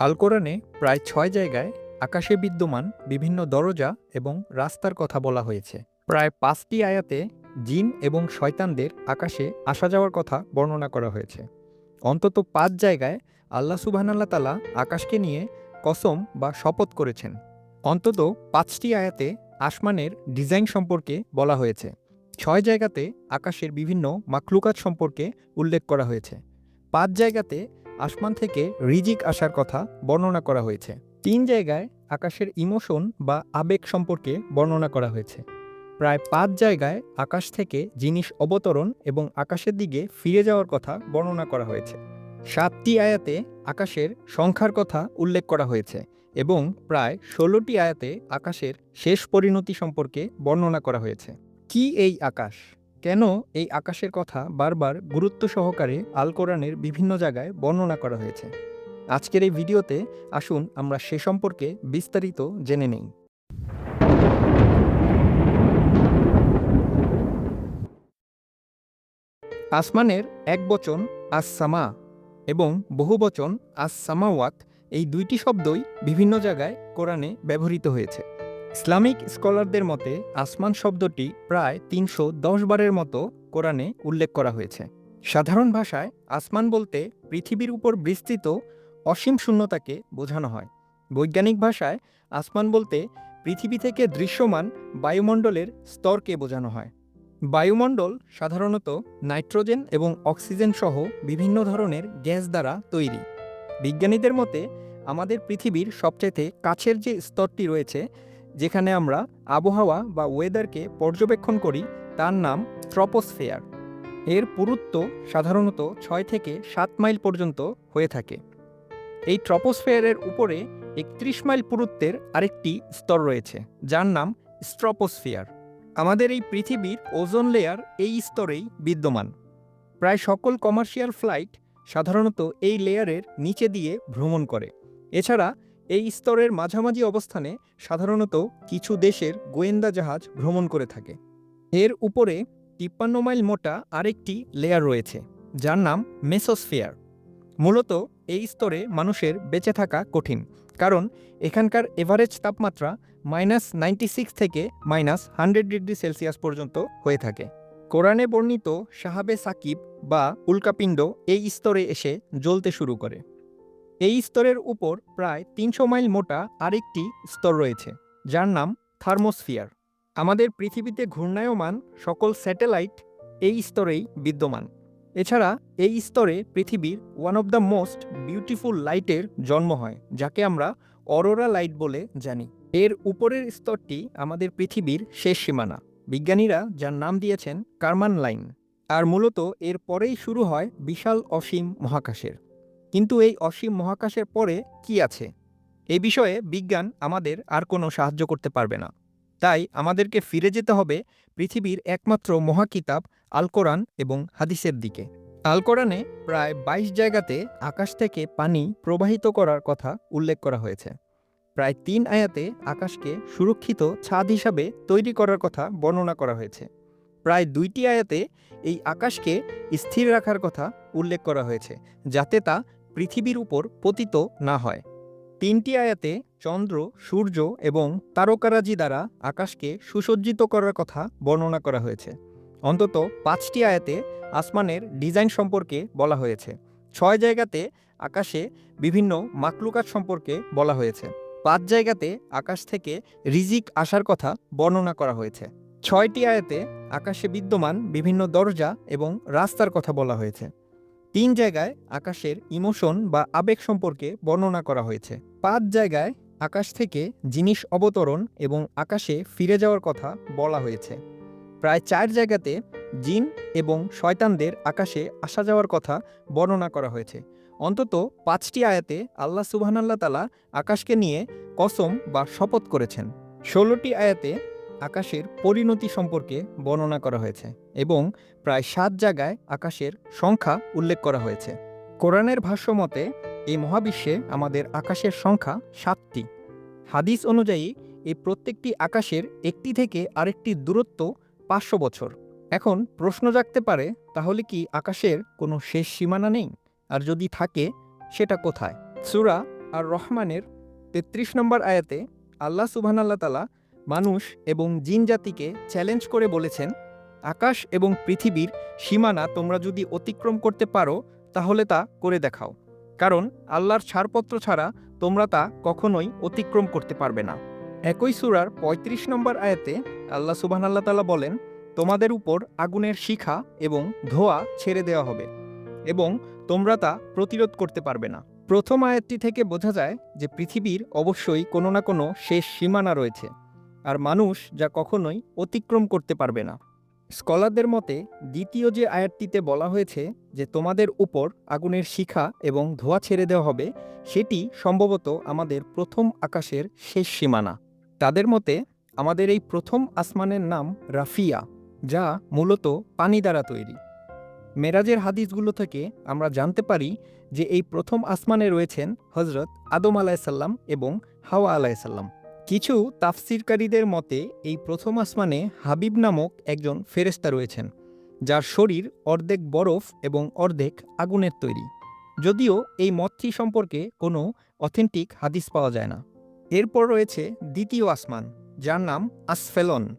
আল কোরআনে প্রায় ছয় জায়গায় আকাশে বিদ্যমান বিভিন্ন দরজা এবং রাস্তার কথা বলা হয়েছে। প্রায় পাঁচটি আয়াতে জিন এবং শয়তানদের আকাশে আসা যাওয়ার কথা বর্ণনা করা হয়েছে। অন্তত পাঁচ জায়গায় আল্লাহ সুবহানাল্লাহ তালা আকাশকে নিয়ে কসম বা শপথ করেছেন। অন্তত পাঁচটি আয়াতে আসমানের ডিজাইন সম্পর্কে বলা হয়েছে। ছয় জায়গাতে আকাশের বিভিন্ন মাকলুকাত সম্পর্কে উল্লেখ করা হয়েছে। পাঁচ জায়গাতে আসমান থেকে রিজিক আসার কথা বর্ণনা করা হয়েছে। তিন জায়গায় আকাশের ইমোশন বা আবেগ সম্পর্কে বর্ণনা করা হয়েছে। প্রায় পাঁচ জায়গায় আকাশ থেকে জিনিস অবতরণ এবং আকাশের দিকে ফিরে যাওয়ার কথা বর্ণনা করা হয়েছে। সাতটি আয়াতে আকাশের সংখ্যার কথা উল্লেখ করা হয়েছে এবং প্রায় ষোলোটি আয়াতে আকাশের শেষ পরিণতি সম্পর্কে বর্ণনা করা হয়েছে। কি এই আকাশ? কেন এই আকাশের কথা বারবার গুরুত্ব সহকারে আল কোরআনের বিভিন্ন জায়গায় বর্ণনা করা হয়েছে? আজকের এই ভিডিওতে আসুন আমরা সে সম্পর্কে বিস্তারিত জেনে নেই। আসমানের এক বচন আস সামা এবং বহু বচন আস সামাওয়াত এই দুইটি শব্দই বিভিন্ন জায়গায় কোরআনে ব্যবহৃত হয়েছে। ইসলামিক স্কলারদের মতে, আসমান শব্দটি প্রায় তিনশো দশ বারের মতো কোরআনে উল্লেখ করা হয়েছে। সাধারণ ভাষায় আসমান বলতে পৃথিবীর উপর বিস্তৃত অসীম শূন্যতাকে বোঝানো হয়। বৈজ্ঞানিক ভাষায় আসমান বলতে পৃথিবী থেকে দৃশ্যমান বায়ুমণ্ডলের স্তরকে বোঝানো হয়। বায়ুমণ্ডল সাধারণত নাইট্রোজেন এবং অক্সিজেন সহ বিভিন্ন ধরনের গ্যাস দ্বারা তৈরি। বিজ্ঞানীদের মতে, আমাদের পৃথিবীর সবচাইতে কাছের যে স্তরটি রয়েছে যেখানে আমরা আবহাওয়া বা ওয়েদারকে পর্যবেক্ষণ করি, তার নাম ট্রপোসফেয়ার এর পুরুত্ব সাধারণত ছয় থেকে সাত মাইল পর্যন্ত হয়ে থাকে। এই ট্রপোসফেয়ারের উপরে একত্রিশ মাইল পুরুত্বের আরেকটি স্তর রয়েছে, যার নাম স্ট্রপোস্ফিয়ার। আমাদের এই পৃথিবীর ওজোন লেয়ার এই স্তরেই বিদ্যমান। প্রায় সকল কমার্শিয়াল ফ্লাইট সাধারণত এই লেয়ারের নিচে দিয়ে ভ্রমণ করে। এছাড়া এই স্তরের মাঝামাঝি অবস্থানে সাধারণত কিছু দেশের গোয়েন্দা জাহাজ ভ্রমণ করে থাকে। এর উপরে তিপ্পান্ন মাইল মোটা আরেকটি লেয়ার রয়েছে, যার নাম মেসোস্ফিয়ার মূলত এই স্তরে মানুষের বেঁচে থাকা কঠিন, কারণ এখানকার এভারেজ তাপমাত্রা মাইনাস নাইনটি সিক্স থেকে মাইনাস হান্ড্রেড ডিগ্রি সেলসিয়াস পর্যন্ত হয়ে থাকে। কোরআনে বর্ণিত সাহাবে সাকিব বা উল্কাপিণ্ড এই স্তরে এসে জ্বলতে শুরু করে। এই স্তরের উপর প্রায় তিনশো মাইল মোটা আরেকটি স্তর রয়েছে, যার নাম থার্মোস্ফিয়ার। আমাদের পৃথিবীতে ঘূর্ণায়মান সকল স্যাটেলাইট এই স্তরেই বিদ্যমান। এছাড়া এই স্তরে পৃথিবীর one of the most beautiful লাইটের জন্ম হয়, যাকে আমরা অরোরা লাইট বলে জানি। এর উপরের স্তরটি আমাদের পৃথিবীর শেষ সীমানা। বিজ্ঞানীরা যার নাম দিয়েছেন কারমান লাইন, আর মূলত এর পরেই শুরু হয় বিশাল অসীম মহাকাশের। কিন্তু এই অসীম মহাকাশের পরে কি আছে? এ বিষয়ে বিজ্ঞান আমাদের আর কোনো সাহায্য করতে পারবে না। তাই আমাদেরকে ফিরে যেতে হবে পৃথিবীর একমাত্র মহাকিতাব আল কোরআন এবং হাদিসের দিকে। আল কোরআনে প্রায় বাইশ জায়গাতে আকাশ থেকে পানি প্রবাহিত করার কথা উল্লেখ করা হয়েছে। প্রায় তিন আয়াতে আকাশকে সুরক্ষিত ছাদ হিসাবে তৈরি করার কথা বর্ণনা করা হয়েছে। প্রায় দুইটি আয়াতে এই আকাশকে স্থির রাখার কথা উল্লেখ করা হয়েছে, যাতে তা পৃথিবীর উপর পতিত না হয়। তিনটি আয়াতে চন্দ্র, সূর্য এবং তারকারাজি দ্বারা আকাশকে সুসজ্জিত করার কথা বর্ণনা করা হয়েছে। অন্তত পাঁচটি আয়াতে আসমানের ডিজাইন সম্পর্কে বলা হয়েছে। ছয় জায়গাতে আকাশে বিভিন্ন মাকলুকাত সম্পর্কে বলা হয়েছে। পাঁচ জায়গাতে আকাশ থেকে রিজিক আসার কথা বর্ণনা করা হয়েছে। ছয়টি আয়াতে আকাশে বিদ্যমান বিভিন্ন দরজা এবং রাস্তার কথা বলা হয়েছে। তিন জায়গায় আকাশের ইমোশন বা আবেগ সম্পর্কে বর্ণনা করা হয়েছে। পাঁচ জায়গায় আকাশ থেকে জিনিস অবতরণ এবং আকাশে ফিরে যাওয়ার কথা বলা হয়েছে। প্রায় চার জায়গাতে জিন এবং শয়তানদের আকাশে আসা যাওয়ার কথা বর্ণনা করা হয়েছে। অন্তত পাঁচটি আয়াতে আল্লাহ সুবহানাল্লাহ তালা আকাশকে নিয়ে কসম বা শপথ করেছেন। ষোলোটি আয়াতে আকাশের পরিণতি সম্পর্কে বর্ণনা করা হয়েছে এবং প্রায় সাত জায়গায় আকাশের সংখ্যা উল্লেখ করা হয়েছে। কোরআনের ভাষ্য মতে, এই মহাবিশ্বে আমাদের আকাশের সংখ্যা সাতটি। হাদিস অনুযায়ী, এই প্রত্যেকটি আকাশের একটি থেকে আরেকটি দূরত্ব পাঁচশো বছর। এখন প্রশ্ন জাগতে পারে, তাহলে কি আকাশের কোনো শেষ সীমানা নেই? আর যদি থাকে, সেটা কোথায়? সুরা আর রহমানের তেত্রিশ নম্বর আয়াতে আল্লাহ সুবহানাল্লাহ তালা মানুষ এবং জিন জাতিকে চ্যালেঞ্জ করে বলেছেন, আকাশ এবং পৃথিবীর সীমানা তোমরা যদি অতিক্রম করতে পারো, তাহলে তা করে দেখাও। কারণ আল্লাহর ছাড়পত্র ছাড়া তোমরা তা কখনোই অতিক্রম করতে পারবে না। একই সুরার ৩৫ নম্বর আয়াতে আল্লাহ সুবহানাল্লাহ তালা বলেন, তোমাদের উপর আগুনের শিখা এবং ধোয়া ছেড়ে দেওয়া হবে এবং তোমরা তা প্রতিরোধ করতে পারবে না। প্রথম আয়াতটি থেকে বোঝা যায় যে পৃথিবীর অবশ্যই কোনো না কোনো শেষ সীমানা রয়েছে। আর মানুষ যা কখনোই অতিক্রম করতে পারবে না। স্কলারদের মতে, দ্বিতীয় যে আয়াতটিতে বলা হয়েছে যে তোমাদের উপর আগুনের শিখা এবং ধোয়া ছেড়ে দেওয়া হবে, সেটি সম্ভবত আমাদের প্রথম আকাশের শেষ সীমানা। তাদের মতে, আমাদের এই প্রথম আসমানের নাম রাফিয়া, যা মূলত পানি দ্বারা তৈরি। মেরাজের হাদিসগুলো থেকে আমরা জানতে পারি যে এই প্রথম আসমানে রয়েছেন হজরত আদম আলাইসাল্লাম এবং হাওয়া আলাইসাল্লাম কিছু তাফসিরকারীদের মতে, এই প্রথম আসমানে হাবিব নামক একজন ফেরেস্তা রয়েছেন, যার শরীর অর্ধেক বরফ এবং অর্ধেক আগুনের তৈরি। যদিও এই মতটি সম্পর্কে কোনো অথেন্টিক হাদিস পাওয়া যায় না। এরপর রয়েছে দ্বিতীয় আসমান, যার নাম আসফেলন।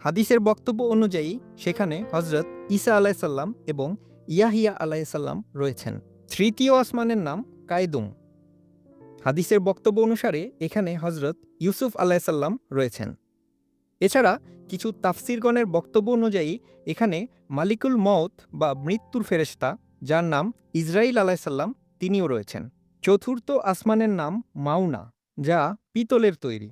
হাদিসের বক্তব্য অনুযায়ী, সেখানে হজরত ঈসা আলাইসাল্লাম এবং ইয়াহিয়া আলাইসাল্লাম রয়েছেন। তৃতীয় আসমানের নাম কায়দুম। হাদিসের বক্তব্য অনুসারে এখানে হজরত ইউসুফ আলাইসাল্লাম রয়েছেন। এছাড়া কিছু তাফসিরগণের বক্তব্য অনুযায়ী এখানে মালিকুল মৌত বা মৃত্যুর ফেরেশতা, যার নাম ইসরাইল আলাইসাল্লাম তিনিও রয়েছেন। চতুর্থ আসমানের নাম মাউনা যা পিতলের তৈরি।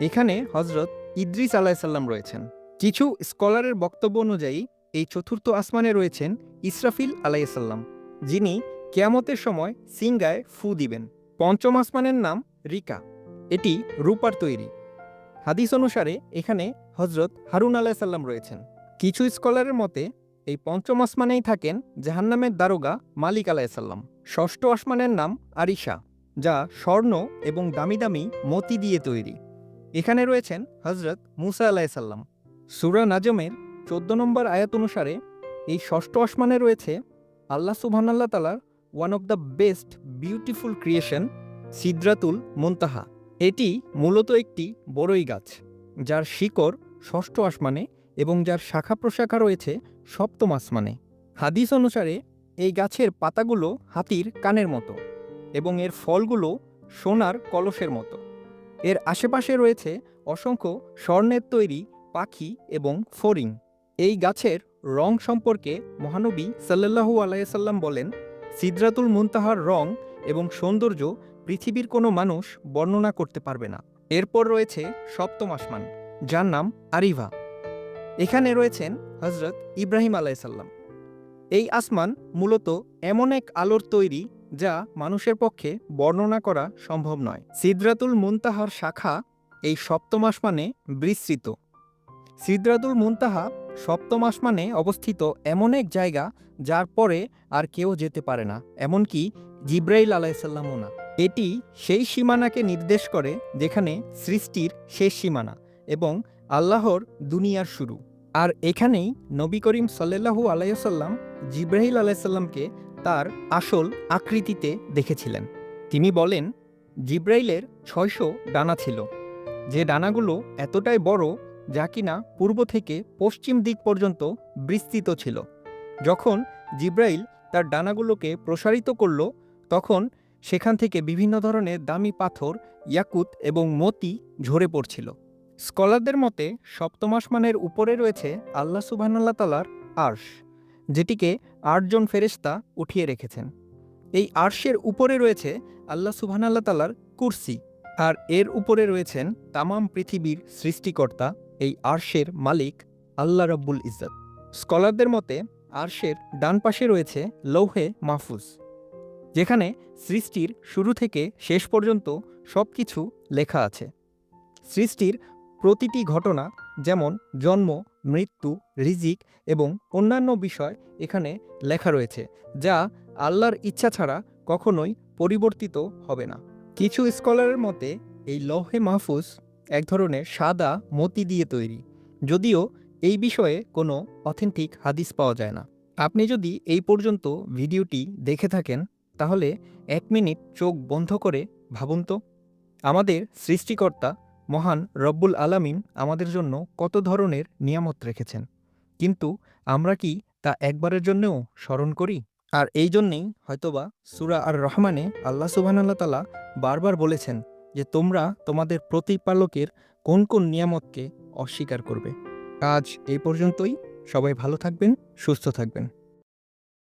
এখানে হজরত ইদ্রিস আলাইসাল্লাম রয়েছেন। কিছু স্কলারের বক্তব্য অনুযায়ী এই চতুর্থ আসমানে রয়েছেন ইসরাফিল আলাইসাল্লাম যিনি কেয়ামতের সময় সিঙ্গায় ফু দিবেন। পঞ্চম আসমানের নাম রিকা। এটি রূপার তৈরি। হাদিস অনুসারে এখানে হজরত হারুন আলাইসাল্লাম রয়েছেন। কিছু স্কলারের মতে, এই পঞ্চম আসমানেই থাকেন জাহান্নামের দারোগা মালিক আলাইসাল্লাম ষষ্ঠ আসমানের নাম আরিশা, যা স্বর্ণ এবং দামি দামি মতি দিয়ে তৈরি। এখানে রয়েছেন হজরত মুসা আলাইসাল্লাম সুরা নাজমের চোদ্দ নম্বর আয়াত অনুসারে এই ষষ্ঠ আসমানে রয়েছে আল্লাহ সুবহানাল্লাহ তালার one of the best beautiful creation Sidratul মুনতাহা এটি মূলত একটি বড়ই গাছ, যার শিকড় ষষ্ঠ আসমানে এবং যার শাখা প্রশাখা রয়েছে সপ্তম আসমানে। হাদিস অনুসারে এই গাছের পাতাগুলো হাতির কানের মতো এবং এর ফলগুলো সোনার কলসের মতো। এর আশেপাশে রয়েছে অসংখ্য স্বর্ণের তৈরি পাখি এবং ফড়িং। এই গাছের রং সম্পর্কে মহানবী সাল্লাল্লাহু আলাইসাল্লাম বলেন সিদ্রাতুল মুনতাহার রং এবং সৌন্দর্য পৃথিবীর কোনো মানুষ বর্ণনা করতে পারবে না। এরপর রয়েছে সপ্তম আসমান, যার নাম আরিভা। এখানে রয়েছেন হজরত ইব্রাহিম আলাইসাল্লাম এই আসমান মূলত এমন এক আলোর তৈরি যা মানুষের পক্ষে বর্ণনা করা সম্ভব নয়। সিদ্রাতুল মুনতাহার শাখা এই সপ্তম আসমানে বিস্তৃত। সিদ্রাতুল মুনতাহা সপ্তম আসমানে অবস্থিত এমন এক জায়গা যার পরে আর কেউ যেতে পারে না, এমনকি জিব্রাইল আলাইসাল্লামও না। এটি সেই সীমানাকে নির্দেশ করে যেখানে সৃষ্টির শেষ সীমানা এবং আল্লাহর দুনিয়ার শুরু। আর এখানেই নবী করিম সাল্লাহু আলাইসাল্লাম জিব্রাহিল আলাইসাল্লামকে তার আসল আকৃতিতে দেখেছিলেন। তিনি বলেন, জিব্রাইলের ছয়শো ডানা ছিল। যে ডানাগুলো এতটাই বড় যা কিনা পূর্ব থেকে পশ্চিম দিক পর্যন্ত বিস্তৃত ছিল। যখন জিব্রাইল তার ডানাগুলোকে প্রসারিত করল, তখন সেখান থেকে বিভিন্ন ধরনের দামি পাথর, ইয়াকুত এবং মতি ঝরে পড়ছিল। স্কলারদের মতে, সপ্তম আসমানের উপরে রয়েছে আল্লাহ সুবাহান্লাহ তালার আর্শ, যেটিকে আটজন ফেরেশতা উঠিয়ে রেখেছেন। এই আর্শের উপরে রয়েছে আল্লাহ সুবহানাল্লাহ তালার কুরসি, আর এর উপরে রয়েছেন তামাম পৃথিবীর সৃষ্টিকর্তা এই আর্শের মালিক আল্লাহ রব্বুল ইজ্জত। স্কলারদের মতে, আর্শের ডান পাশে রয়েছে লৌহে মাহফুজ, যেখানে সৃষ্টির শুরু থেকে শেষ পর্যন্ত সব কিছু লেখা আছে। সৃষ্টির প্রতিটি ঘটনা, যেমন জন্ম, মৃত্যু, রিজিক এবং অন্যান্য বিষয় এখানে লেখা রয়েছে, যা আল্লাহর ইচ্ছা ছাড়া কখনোই পরিবর্তিত হবে না। কিছু স্কলারের মতে, এই লৌহে মাহফুজ এক ধরনের সাদা মতি দিয়ে তৈরি। যদিও এই বিষয়ে কোনো অথেন্টিক হাদিস পাওয়া যায় না। আপনি যদি এই পর্যন্ত ভিডিওটি দেখে থাকেন, তাহলে এক মিনিট চোখ বন্ধ করে ভাবুন তো, আমাদের সৃষ্টিকর্তা মহান রব্বুল আলামিন আমাদের জন্য কত ধরনের নিয়ামত রেখেছেন। কিন্তু আমরা কি তা একবারের জন্যও স্মরণ করি? আর এই জন্যেই হয়তোবা সুরা আর রহমানে আল্লাহ সুবহানাল্লাহ তালা বারবার বলেছেন যে তোমরা তোমাদের প্রতিপালকের কোন কোন নিয়ামতকে অস্বীকার করবে। আজ এই পর্যন্তই। সবাই ভালো থাকবেন, সুস্থ থাকবেন।